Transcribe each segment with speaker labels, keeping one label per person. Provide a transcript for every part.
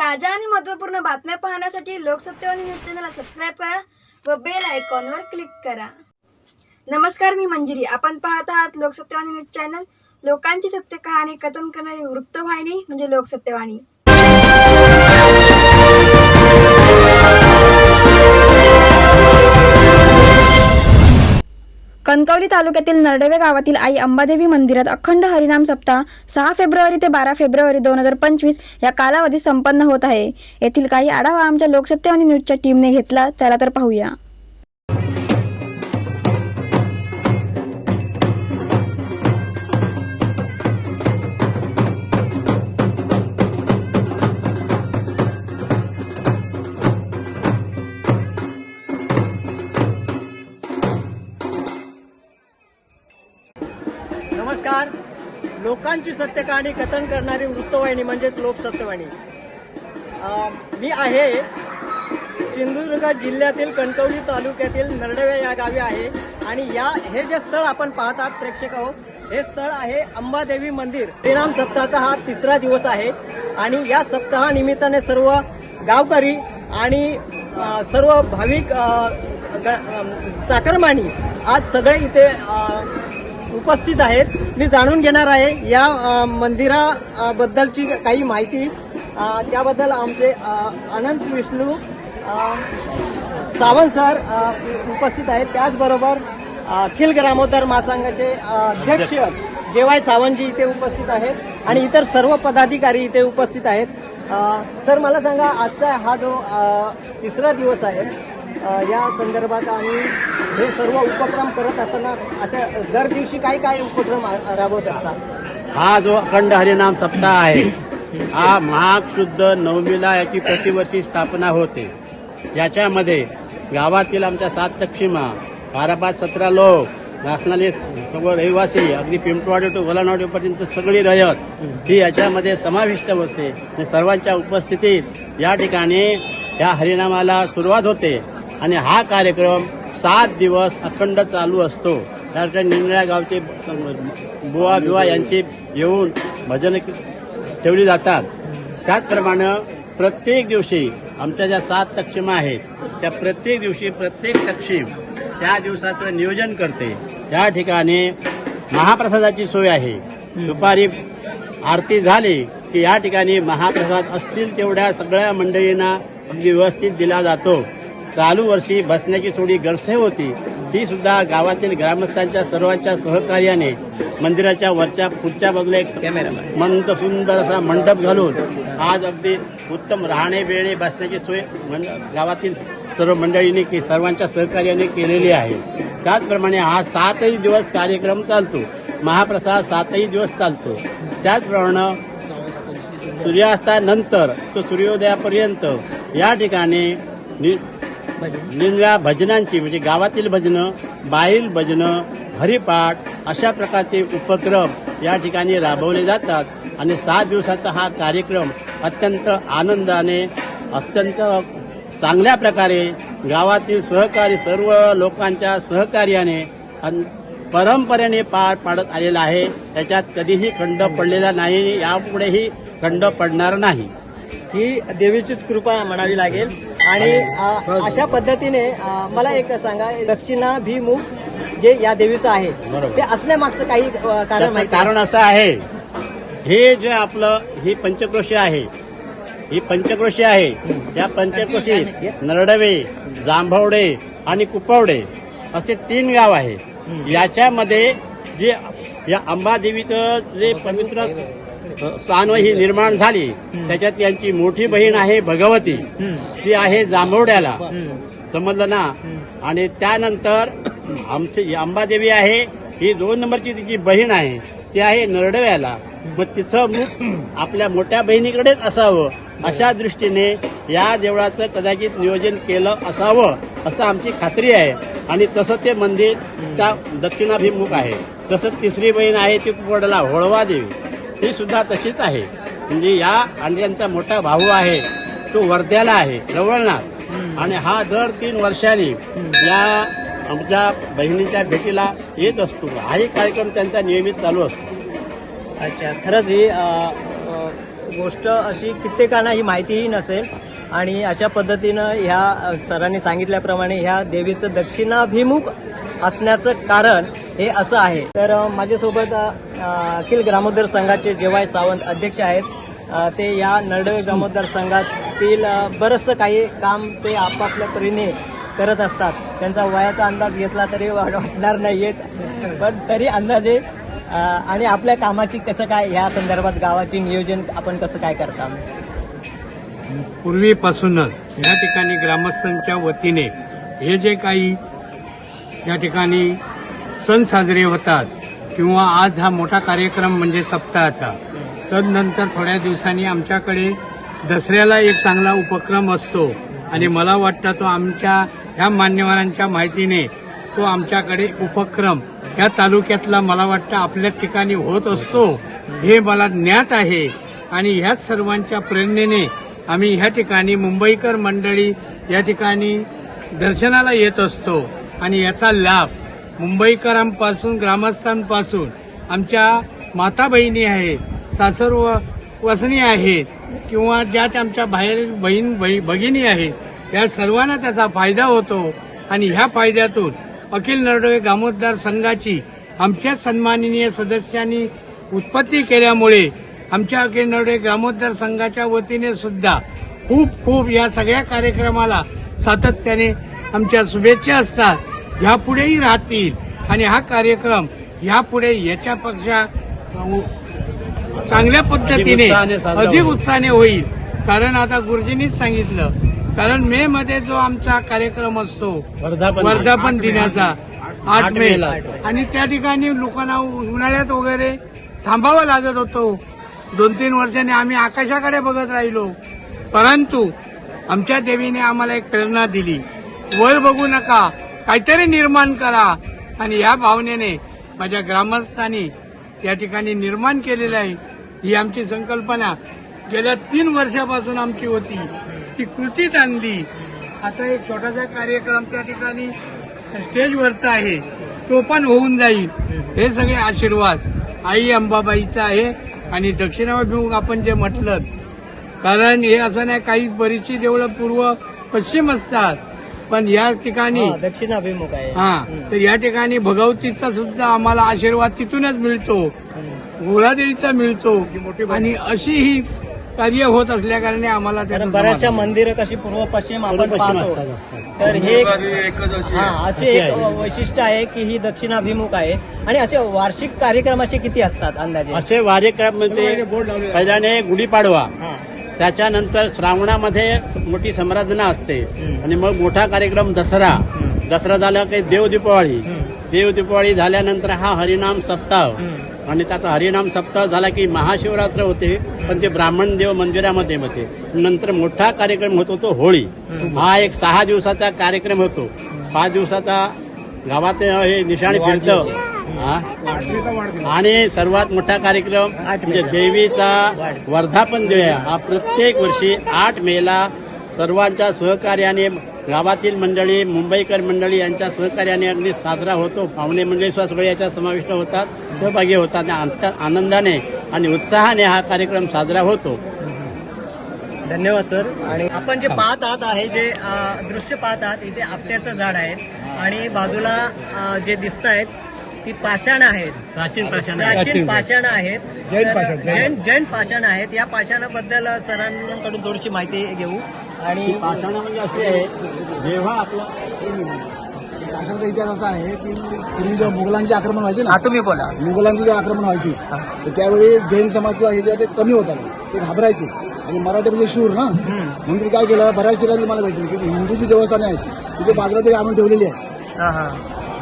Speaker 1: ताज्या आणि महत्त्वपूर्ण बातम्या पाहण्यासाठी लोकसत्यवाणी न्यूज चॅनलला सबस्क्राईब करा व बेल आयकॉनवर क्लिक करा. नमस्कार मी मंजिरी. आपण पाहत आहात लोकसत्यवाणी न्यूज चॅनल. लोकांची सत्य कहाणी कथन करणारी वृत्तवाहिनी म्हणजे लोकसत्यवाणी कणकवली तालुक्यातील नरडेवे गावातील आई अंबादेवी मंदिरात अखंड हरिनाम सप्ताह सहा फेब्रुवारी ते बारा फेब्रुवारी दोन हजार पंचवीस या कालावधीत संपन्न होत आहे. येथील काही आढावा आमच्या लोकसत्यवाणी न्यूजच्या टीमने घेतला चला तर पाहूया.
Speaker 2: लोकांची सत्य कहाणी कथन करणारी वृत्तवाहिनी म्हणजेच लोकसत्यवाणी मी आहे सिंधुदुर्ग जिल्ह्यातील कणकवली तालुक्यातील नरडवे या गावी आहे. आणि या हे जे स्थळ आपण पाहतात प्रेक्षक हो हे स्थळ आहे अंबादेवी मंदिर. श्रीराम सप्ताहाचा हा तिसरा दिवस आहे. आणि या सप्ताहानिमित्ताने सर्व गावकरी आणि सर्व भाविक ग- चाकरमानी आज सगळे इथे उपस्थित आहेत. मी जाणून घेणार आहे या मंदिराबद्दलची काही माहिती. त्याबद्दल आमचे अनंत विष्णू सावंत सर उपस्थित आहेत. त्याचबरोबर अखिल ग्रामोद्धार महासंघाचे अध्यक्ष जेवाय सावंतजी इथे उपस्थित आहेत आणि इतर सर्व पदाधिकारी इथे उपस्थित आहेत. सर मला सांगा आजचा हा जो तिसरा दिवस आहे या संदर्भात आणि हे सर्व उपक्रम करत असताना अशा दर दिवशी काय काय उपक्रम राबवत असतात?
Speaker 3: हा जो अखंड हरिनाम सप्ताह आहे हा महाग शुद्ध नवमीला याची प्रतिवर्षी स्थापना होते. याच्यामध्ये गावातील आमच्या सात दक्षिमा बारा पाच सतरा लोक असणारे सर्व रहिवासी अगदी पिंपळवाडी टू गलानवाडीपर्यंत सगळी रयत ही याच्यामध्ये समाविष्ट होते. आणि सर्वांच्या उपस्थितीत या ठिकाणी या हरिनामाला सुरुवात होते. आणि हा कार्यक्रम सात दिवस अखंड चालू असतो. त्यासाठी ठिकाणी निरनिळ्या गावचे बुवा बिवा यांची येऊन भजन ठेवली जातात. त्याचप्रमाणे प्रत्येक दिवशी आमच्या ज्या सात तक्षिमा आहेत त्या प्रत्येक दिवशी प्रत्येक तक्षिम त्या दिवसाचं नियोजन करते. या ठिकाणी महाप्रसादाची सोय आहे. दुपारी आरती झाली की या ठिकाणी महाप्रसाद असतील तेवढ्या सगळ्या मंडळींना अगदी व्यवस्थित दिला जातो. चालू वर्षी बसण्याची थोडी गरसे होती. ती सुद्धा गावातील ग्रामस्थांच्या सर्वांच्या सहकार्याने मंदिराच्या वरच्या पुढच्या बाजूला एक मंद सुंदर असा मंडप घालून आज अगदी उत्तम राहणे बेणे बसण्याची सोय मंड- गावातील सर्व मंडळींनी के- सर्वांच्या सहकार्याने केलेली आहे. त्याचप्रमाणे हा सातही दिवस कार्यक्रम चालतो. महाप्रसाद सातही दिवस चालतो. त्याचप्रमाणे सूर्यास्तानंतर तो सूर्योदयापर्यंत या ठिकाणी नि- निरनिळ्या भजनांची म्हणजे गावातील भजनं बाईल भजनं हरिपाठ अशा प्रकारचे उपक्रम या ठिकाणी राबवले जातात. आणि सात दिवसाचा हा कार्यक्रम अत्यंत आनंदाने अत्यंत चांगल्या प्रकारे गावातील सहकारी सर्व लोकांच्या सहकार्याने परंपरेने पार पाडत आलेला आहे. त्याच्यात कधीही खंड पडलेला नाही यापुढेही खंड पडणार नाही.
Speaker 2: ही देवीचीच कृपा म्हणावी लागेल. आणि अशा पद्धतीने मला एक सांगा दक्षिणा भिमुख जे या देवीचं आहे. ते असण्यामागचं काही कारण
Speaker 3: कारण असं आहे हे जे आपलं ही पंचक्रोशी आहे ही पंचक्रोशी आहे त्या पंचक्रोशीत नरडवे जांभवडे आणि कुपवडे असे तीन गाव आहे. याच्यामध्ये जे या अंबादेवीचं जे पवित्र स्थान ही निर्माण झाली. त्याच्यात यांची मोठी बहीण आहे भगवती. ती आहे जांभवड्याला समजलं ना? आणि त्यानंतर आमची अंबादेवी आहे ही दोन नंबरची तिची बहीण आहे. ती आहे नरडव्याला. मग तिचं मुख आपल्या मोठ्या बहिणीकडेच असावं. अशा दृष्टीने या देवळाचं कदाचित नियोजन केलं असावं असं आमची खात्री आहे. आणि तसं ते मंदिर त्या दक्षिणाभिमुख आहे. तसं तिसरी बहीण आहे ती कुपवाडाला होळवा देवी. ही सुद्धा तशीच आहे. म्हणजे या त्यांचा मोठा भाऊ आहे तो वर्ध्याला आहे रवळनाथ आणि हा दर तीन वर्षांनी या आमच्या बहिणीच्या भेटीला येत असतो. हाही कार्यक्रम त्यांचा नियमित चालू असतो.
Speaker 2: अच्छा खरंच ही गोष्ट अशी कित्येकांना ही माहितीही नसेल. आणि अशा पद्धतीनं ह्या सरांनी सांगितल्याप्रमाणे ह्या देवीचं दक्षिणाभिमुख असण्याचं कारण हे असं आहे. तर माझ्यासोबत अखिल ग्रामोद्धार संघाचे जेवाय सावंत अध्यक्ष आहेत ते या नरडवे ग्रामोद्धार संघातील बरंचसं काही काम ते आपापल्या परीने करत असतात. त्यांचा वयाचा अंदाज घेतला तरी वाट- वाटणार नाही येत पण तरी अंदाजे आणि आपल्या कामाची कसं काय ह्या संदर्भात गावाची नियोजन आपण कसं काय करता?
Speaker 4: पूर्वीपासूनच या ठिकाणी ग्रामस्थांच्या वतीने हे जे काही या ठिकाणी सण साजरे होतात किंवा आज हा मोठा कार्यक्रम म्हणजे सप्ताहाचा. तदनंतर थोड्या दिवसांनी आमच्याकडे दसऱ्याला एक चांगला उपक्रम असतो आणि मला वाटतं तो आमच्या ह्या मान्यवरांच्या माहितीने तो आमच्याकडे उपक्रम या तालुक्यातला मला वाटतं आपल्या ठिकाणी होत असतो हे मला ज्ञात आहे. आणि ह्याच सर्वांच्या प्रेरणेने आम्ही ह्या ठिकाणी मुंबईकर मंडळी या ठिकाणी दर्शनाला येत असतो. आणि याचा लाभ मुंबईकरांपासून ग्रामस्थांपासून आमच्या माता बहिणी आहेत सासर व वसणी आहेत किंवा ज्या त्या आमच्या बाहेर बहीण भगिनी आहेत या सर्वांना त्याचा फायदा होतो. आणि ह्या फायद्यातून अखिल नरडोळे गामोद्दार संघाची आमच्या सन्माननीय सदस्यांनी उत्पत्ती केल्यामुळे आमच्या अखिल नरडोळे ग्रामोद्धार संघाच्या वतीने सुद्धा खूप खूप या सगळ्या कार्यक्रमाला सातत्याने आमच्या शुभेच्छा असतात. ह्यापुढेही राहतील. आणि हा कार्यक्रम ह्यापुढे याच्यापेक्षा चांगल्या पद्धतीने अधिक. उत्साहाने होईल. कारण आता गुरुजींनीच सांगितलं. कारण मे मध्ये जो आमचा कार्यक्रम असतो
Speaker 3: वर्धापन
Speaker 4: दिनाचा आठ मे. आणि त्या ठिकाणी लोकांना उन्हाळ्यात वगैरे थांबावं लागत होतो. दोन तीन वर्षांनी आम्ही आकाशाकडे बघत राहिलो. परंतु आमच्या देवीने आम्हाला एक प्रेरणा दिली. वर बघू नका. काहीतरी निर्माण करा. आणि या भावनेने माझ्या ग्रामस्थांनी या ठिकाणी निर्माण केलेलं आहे. ही आमची संकल्पना. गेल्या तीन वर्षापासून आमची होती. ती कृतीत आणली. आता एक छोटासा कार्यक्रम त्या ठिकाणी स्टेजवरचा आहे. तो पण होऊन जाईल. हे सगळे आशीर्वाद आई अंबाबाईचा आहे. आणि दक्षिणाभिमुख आपण जे म्हटलं कारण हे असं नाही काही बरीचशी देवळं पूर्व पश्चिम असतात. पण या ठिकाणी
Speaker 2: दक्षिणाभिमुख आहे.
Speaker 4: हा तर या ठिकाणी भगवतीचा सुद्धा आम्हाला आशीर्वाद तिथूनच मिळतो. गोळादेवीचा मिळतो. आणि अशी ही कार्य होत असल्या कारणे आम्हाला
Speaker 2: बऱ्याचशा. मंदिरं कशी पूर्व पश्चिम आपण पाहतो. तर हे हा असे एक वैशिष्ट्य आहे की ही दक्षिणाभिमुख आहे. आणि असे वार्षिक कार्यक्रम असे किती असतात अंदाजे?
Speaker 3: असे कार्यक्रमामध्ये पहिल्याने गुढीपाडवा. त्याच्यानंतर श्रावणामध्ये मोठी संराधना असते. आणि मग मोठा कार्यक्रम दसरा. दसरा झाला काही देव दीपावळी. देव दीपावळी झाल्यानंतर हा हरिनाम सप्ताह. आणि त्यात हरिनाम सप्ताह झाला की महाशिवरात्र होते पण ते ब्राह्मण देव मंदिरामध्ये होते. नंतर मोठा कार्यक्रम होतो तो होळी. हा एक सहा दिवसाचा कार्यक्रम होतो. पाच दिवसाचा गावात हे निशाणी फिरतं. आणि सर्वात मोठा कार्यक्रम म्हणजे देवीचा वर्धापन दिन हा प्रत्येक वर्षी आठ मेला सर्वांच्या सहकार्याने गावातील मंडळी मुंबईकर मंडळी यांच्या सहकार्याने अगदी साजरा होतो. पाहुणे मंडळी सुद्धा सगळे याच्यात समाविष्ट होतात सहभागी होतात आणि आनंदाने आणि उत्साहाने हा कार्यक्रम साजरा होतो.
Speaker 2: धन्यवाद सर. आणि आपण जे पाहत आहात आहे जे दृश्य पाहत आहात इथे आपट्याचं झाड आहे आणि बाजूला जे दिसत आहेत ती पाषाण आहेत.
Speaker 3: प्राचीन प्राचीन
Speaker 2: प्राचीन. पाषाण आहेत.
Speaker 4: जैन
Speaker 2: तर
Speaker 4: पाषाण, जैन.
Speaker 2: जैन जैन पाषाण आहेत. या पाषाणाबद्दल सरांकडून थोडीशी माहिती घेऊ. आणि
Speaker 3: पाषाण म्हणजे असे आहे जेव्हा आपलं
Speaker 5: शासनाचा इतिहास असा आहे की पूर्वी जेव्हा मुघलांचे आक्रमण व्हायचे ना
Speaker 2: हा तुम्ही बोला.
Speaker 5: मुघलांचे जेव्हा आक्रमण व्हायची तर त्यावेळी जैन समाज किंवा हे जेव्हा ते कमी होता ते घाबरायचे. आणि मराठी म्हणजे शूर ना. म्हणून ते काय केलं बऱ्याच ठिकाणी मला भेटले की हिंदूची देवस्थाने आहेत तिथे बाजूला तरी आणून ठेवलेली आहे.
Speaker 2: हा हा.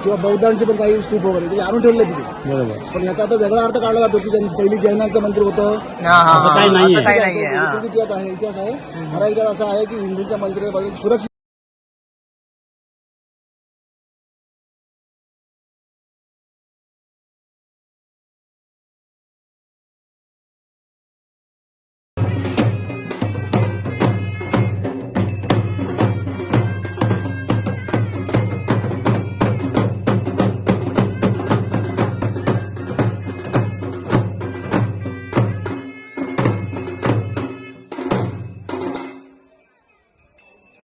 Speaker 5: किंवा बौद्धांचे पण काही स्तूप वगैरे ते आणून ठेवले तिथे.
Speaker 3: बरोबर.
Speaker 5: पण याचा आता वेगळा अर्थ काढला जातो की त्यांनी पहिली जैनांचं मंदिर होतं.
Speaker 3: असं काही
Speaker 2: हा, नाहीये. हा.
Speaker 5: तो इतिहास आहे इतिहास आहे. खरा इतिहास असा आहे की हिंदूंच्या मंदिराच्या बाजूला सुरक्षित